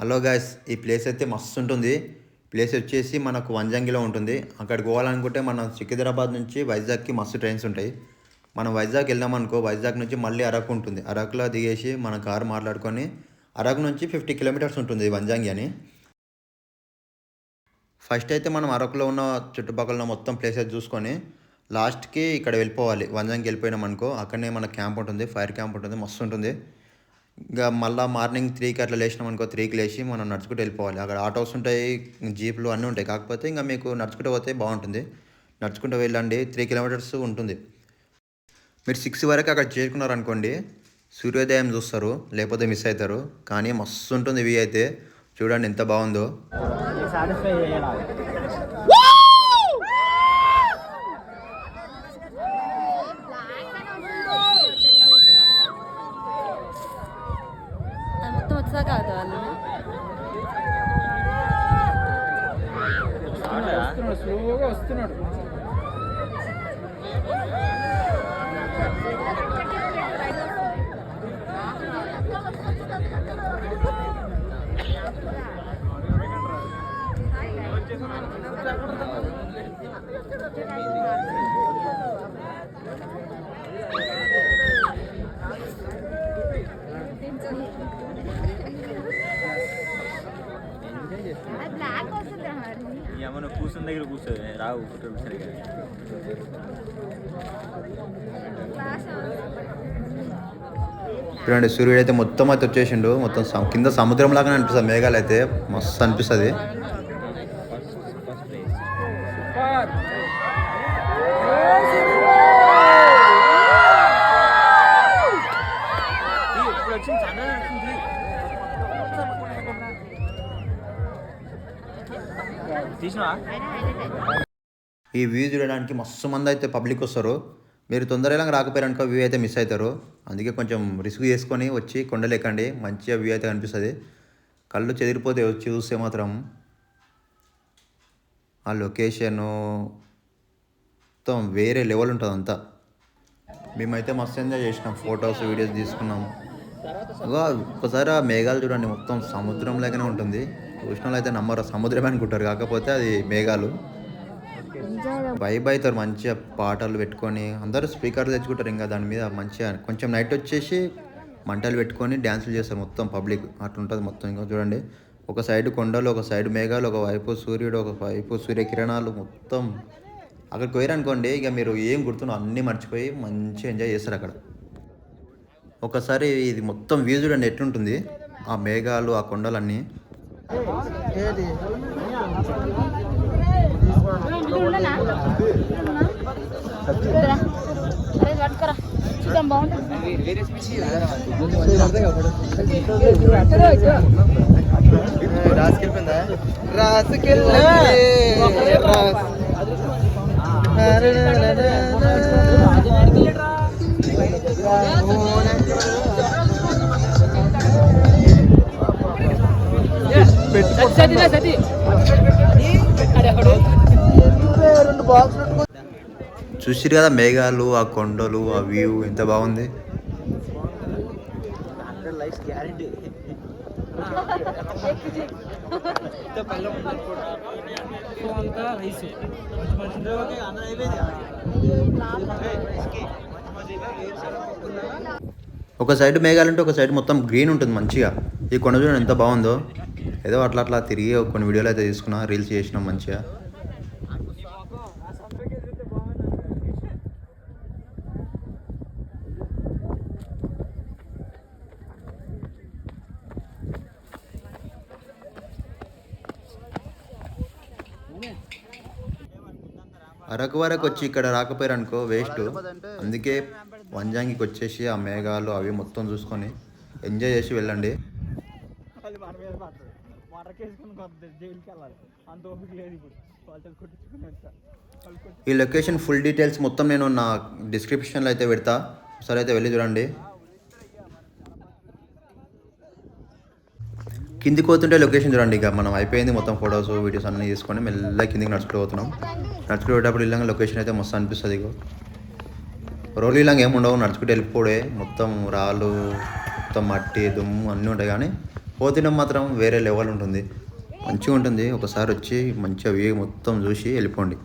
Hello guys ఈ place అయితే మస్తు ఉంటుంది. ప్లేస్ వచ్చేసి మనకు వంజంగిలో ఉంటుంది. అక్కడికి పోవాలనుకుంటే మనం సికింద్రాబాద్ నుంచి వైజాగ్కి మస్తు ట్రైన్స్ ఉంటాయి. మనం వైజాగ్ వెళ్దాం అనుకో వైజాగ్ నుంచి మళ్ళీ అరకు ఉంటుంది. అరకులో దిగేసి మన కారు మాట్లాడుకొని అరకు నుంచి ఫిఫ్టీ కిలోమీటర్స్ ఉంటుంది వంజంగి అని. ఫస్ట్ అయితే మనం అరకులో ఉన్న చుట్టుపక్కల మొత్తం ప్లేసెస్ చూసుకొని లాస్ట్కి ఇక్కడ వెళ్ళిపోవాలి. వంజంగి వెళ్ళిపోయినాం అనుకో అక్కడనే మన క్యాంప్ ఉంటుంది. ఫైర్ క్యాంప్ ఉంటుంది. మస్తు ఉంటుంది. ఇంకా మళ్ళీ మార్నింగ్ త్రీకి అట్లా లేచినాం అనుకో త్రీకి లేచి మనం నడుచుకుంటూ వెళ్ళిపోవాలి. అక్కడ ఆటోస్ ఉంటాయి జీప్లు అన్నీ ఉంటాయి. కాకపోతే ఇంకా మీకు నడుచుకుంటూ పోతే బాగుంటుంది. నడుచుకుంటూ వెళ్ళండి. త్రీ కిలోమీటర్స్ ఉంటుంది. మీరు సిక్స్ వరకు అక్కడ చేరుకున్నారనుకోండి సూర్యోదయం చూస్తారు లేకపోతే మిస్ అవుతారు. కానీ మస్తు ఉంటుంది ఇవి అయితే. చూడండి ఎంత బాగుందో. వస్తున్నాడు స్లోగా వస్తున్నాడు. మనం కూర్చున్న దగ్గర కూర్చోదు రావు ఫోటోలు సరిగా చూడండి సూర్యుడు అయితే మొత్తం అయితే వచ్చేసిండు. మొత్తం కింద సముద్రం లాగానే అనిపిస్తుంది మేఘాలు అయితే. మస్తు అనిపిస్తుంది. ఈ వ్యూ చూడడానికి మస్తు మంది అయితే పబ్లిక్ వస్తారు. మీరు తొందరగా రాకపోయారనుకో వ్యూ అయితే మిస్ అవుతారు. అందుకే కొంచెం రిస్క్ చేసుకొని వచ్చి కొండలేకండి. మంచిగా వ్యూ అయితే కనిపిస్తుంది. కళ్ళు చెదిరిపోతే వచ్చి చూస్తే మాత్రం ఆ లొకేషను మొత్తం వేరే లెవెల్ ఉంటుంది అంతా. మేమైతే మస్తు ఎంజాయ్ చేసినాం. ఫొటోస్ వీడియోస్ తీసుకున్నాం. ఒకసారి ఒక్కసారి ఆ మేఘాలు చూడండి. మొత్తం సముద్రం లాగానే ఉంటుంది. చూసిన అయితే నమ్మరు సముద్రమే అనుకుంటారు. కాకపోతే అది మేఘాలు. వైబ్ అవుతారు మంచిగా పాటలు పెట్టుకొని అందరూ స్పీకర్లు తెచ్చుకుంటారు ఇంకా దాని మీద మంచిగా. కొంచెం నైట్ వచ్చేసి మంటలు పెట్టుకొని డ్యాన్సులు చేస్తారు మొత్తం పబ్లిక్. అట్లుంటుంది మొత్తం ఇంకా చూడండి. ఒక సైడ్ కొండలు ఒక సైడ్ మేఘాలు ఒక వైపు సూర్యుడు ఒక వైపు సూర్యకిరణాలు మొత్తం. అక్కడికి పోయారనుకోండి ఇక మీరు ఏం గుర్తున్నా అన్నీ మర్చిపోయి మంచిగా ఎంజాయ్ చేస్తారు అక్కడ. ఒకసారి ఇది మొత్తం వ్యూ చూడండి ఎట్లుంటుంది. ఆ మేఘాలు ఆ కొండలన్నీ. పట్టుకరా చూద్దాం బాగుంటుంది చూసిరు కదా మేఘాలు ఆ కొండలు ఆ వ్యూ ఎంత బాగుంది? ఒక సైడ్ మేఘాలు ఉంటే ఒక సైడ్ మొత్తం గ్రీన్ ఉంటుంది మంచిగా. ఈ కొండ చూడండి ఎంత బాగుందో. ఏదో అట్లా అట్లా తిరిగి కొన్ని వీడియోలు అయితే తీసుకున్నా రీల్స్ చేసినాం మంచిగా. అరకు వరకు వచ్చి ఇక్కడ రాకపోయారు అనుకో వేస్ట్ అందుకే వంజాంగికి వచ్చేసి ఆ మేఘాలు అవి మొత్తం చూసుకొని ఎంజాయ్ చేసి వెళ్ళండి. అది కొద్ది జైలుకి వెళ్ళాలి అంత ఓపిక లేదు ఇప్పుడు. వాళ్ళతో కొట్టించుకుని ఈ లొకేషన్ ఫుల్ డీటెయిల్స్ మొత్తం నేను నా డిస్క్రిప్షన్లో అయితే పెడతా. సరే అయితే వెళ్ళి చూడండి. కిందికి పోతుంటే లొకేషన్ చూడండి. ఇక మనం అయిపోయింది మొత్తం ఫొటోస్ వీడియోస్ అన్నీ తీసుకొని మెల్లగా కిందికి నడుచుకుంటూ పోతున్నాం నడుచుకుంటూ పోయేటప్పుడు ఇల్లంగా లొకేషన్ అయితే మస్తు అనిపిస్తుంది ఇగో. రోడ్లు ఇల్లంగా ఏముండవు నడుచుకుంటూ వెళ్ళిపోడే. మొత్తం రాళ్ళు మొత్తం మట్టి దుమ్ము అన్నీ ఉంటాయి కానీ పోతినం మాత్రం వేరే లెవెల్ ఉంటుంది. మంచిగా ఉంటుంది ఒకసారి వచ్చి మంచిగా వ్యూ మొత్తం చూసి వెళ్ళిపోండి.